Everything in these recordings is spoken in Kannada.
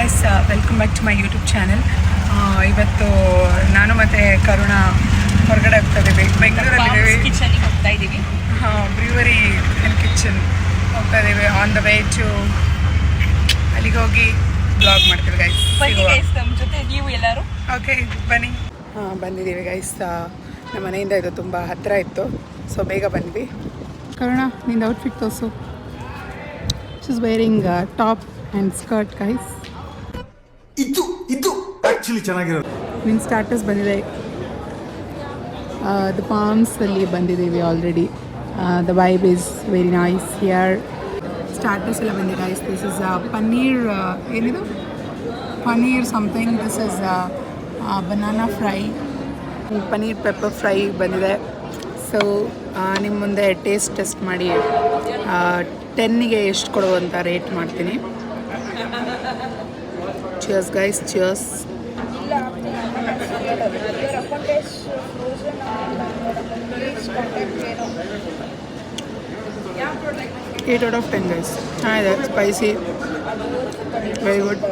Guys welcome back to my YouTube channel ಇವತ್ತು ನಾನು ಮತ್ತು ಕರುಣ ಹೊರಗಡೆ ಹೋಗ್ತಾ ಇದ್ದೀವಿ. ಬೆಂಗಳೂರಲ್ಲಿ ಕಿಚನ್ ಹೋಗ್ತಾ ಇದ್ದೀವಿ. ಹಾಂ ಬ್ರೀವರಿ ಆ್ಯಂಡ್ ಕಿಚನ್ ಹೋಗ್ತಾ ಇದ್ದೀವಿ. ಆನ್ ದ ವೇ ಟು ಅಲ್ಲಿಗೆ ಹೋಗಿ ಬ್ಲಾಗ್ ಮಾಡ್ತೀವಿ ಗೈಸ್ ನಮ್ಮ ಜೊತೆ ನೀವು ಎಲ್ಲರೂ. ಓಕೆ ಬನ್ನಿ. ಹಾಂ ಬಂದಿದ್ದೀವಿ ಗೈಸ್ ನಮ್ಮ ಮನೆಯಿಂದ ಇದು ತುಂಬ ಹತ್ತಿರ ಇತ್ತು. ಸೊ ಬೇಗ ಬಂದ್ವಿ. ಕರುಣ ನಿಂದು ಔಟ್ಫಿಟ್ ತೋರಿಸು. Is wearing top and skirt guys actually ಚೆನ್ನಾಗಿರೋದು. ನಿನ್ನ ಸ್ಟಾಟಸ್ ಬಂದಿದೆ. ದ ಪಾಮ್ಸಲ್ಲಿ ಬಂದಿದ್ದೀವಿ already the vibe is very nice here status ಎಲ್ಲ ಬಂದಿದೆ ಐಸ್ ದಿಸ್ ಇಸ್ ಪನ್ನೀರ್ ಏನಿದು? Paneer something this is banana fry paneer pepper fry ಬಂದಿದೆ. ಸೊ ನಿಮ್ಮ ಮುಂದೆ ಟೇಸ್ಟ್ ಟೆಸ್ಟ್ ಮಾಡಿ ಟೆನ್ನಿಗೆ ಎಷ್ಟು ಕೊಡುವಂತ ರೇಟ್ ಮಾಡ್ತೀನಿ. Cheers guys cheers eight out of ten guys ಚೆನ್ನಾಗಿದೆ ಸ್ಪೈಸಿ ವೆರಿ ಗುಡ್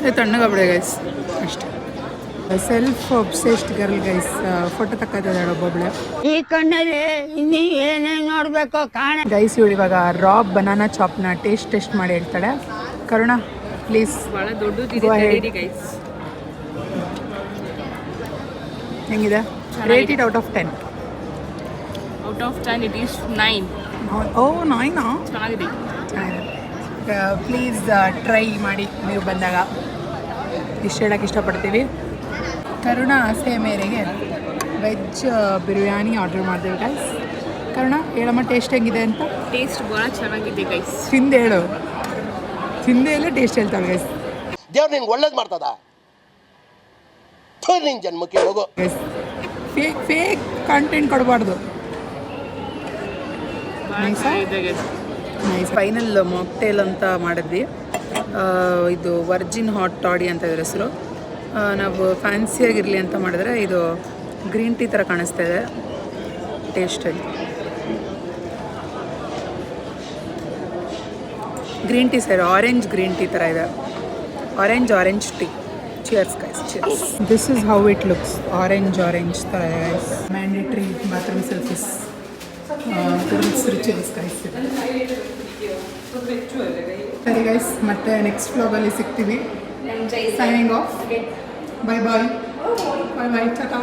ಇದು ತಣ್ಣಗಾಗ್ಬಿಡೆ ಗೈಸ್ ಅಷ್ಟೇ. Self obsessed girl guys photo ತಕ್ಕೋತಿದ್ದಾಳೆ ಒಬ್ಬೊಬ್ಳೆ ಈ ಕಣ್ಣಲ್ಲಿ ಇನ್ನೀ ಏನೇ ನೋಡಬೇಕು ಕಾಣ ಗೈಸ್ ಇವಳು ಇವಾಗ ರಾಬ್ ಬನಾನಾ ಚಾಪ್ನ ಟೇಸ್ಟ್ ಟೆಸ್ಟ್ ಮಾಡಿ ಹೇಳ್ತಾಳೆ. ಕರುಣ ಪ್ಲೀಸ್ ಬಹಳ ದೊಡ್ಡದು ದೊಡ್ಡದಿದೆ ಗೈಸ್ ಹೆಂಗಿದೆ? Rate it out of ten out of ten it is nine ಓ ನೈನಾ ಚೆನ್ನಾಗಿದೆ. ಪ್ಲೀಸ್ ಟ್ರೈ ಮಾಡಿ ನೀವು ಬಂದಾಗ. ಇಷ್ಟು ಹೇಳಕ್ಕೆ ಇಷ್ಟಪಡ್ತೀವಿ ಕರುಣ ಆಸೆ ಮೇರೆಗೆ ವೆಜ್ ಬಿರಿಯಾನಿ ಆರ್ಡರ್ ಮಾಡಿದೆವು ಗೈಸ್ ಕರುಣ ಹೇಳಮ್ಮ ಟೇಸ್ಟ್ ಹೆಂಗಿದೆ ಅಂತ? ಟೇಸ್ಟ್ ಭಾಳ ಚೆನ್ನಾಗಿದೆ ಗೈಸ್ ತಿಂದು ಹೇಳು. ತಿಂದೆ ಎಲ್ಲ ಟೇಸ್ಟ್ ಹೇಳ್ತಾರೆ ಗೈಸ್ ದೇವ್ರು ನಿನ್ಗೆ ಒಳ್ಳೇದು ಮಾಡ್ತದ? ನಿನ್ ಜನ್ಮಕ್ಕೆ ಹೋಗು. ಗೈಸ್ ಫೇಕ್ ಫೇಕ್ ಕಂಟೆಂಟ್ ಕೊಡಬಾರ್ದು. ಫೈನಲ್ ಮಾಕ್ಟೇಲ್ ಅಂತ ಮಾಡಿದ್ವಿ. ಆ, ಇದು ವರ್ಜಿನ್ ಹಾಟ್ ಟಾಡಿ ಅಂತ ಇದ್ರ ಹೆಸರು. ನಾವು ಫ್ಯಾನ್ಸಿಯಾಗಿರಲಿ ಅಂತ ಮಾಡಿದ್ರೆ ಇದು ಗ್ರೀನ್ ಟೀ ಥರ ಕಾಣಿಸ್ತಾ ಇದೆ. ಟೇಸ್ಟಲ್ಲಿ green tea sir orange green tea ಥರ ಇದೆ orange orange tea cheers guys cheers this is how it looks orange orange ಥರ ಇದೆ guys mandatory bathroom selfies girls rituals guys ಸರಿ ಗೈಸ್ ಮತ್ತೆ ನೆಕ್ಸ್ಟ್ ವ್ಲಾಗಲ್ಲಿ ಸಿಗ್ತೀವಿ. Signing off bye bye bye bye tata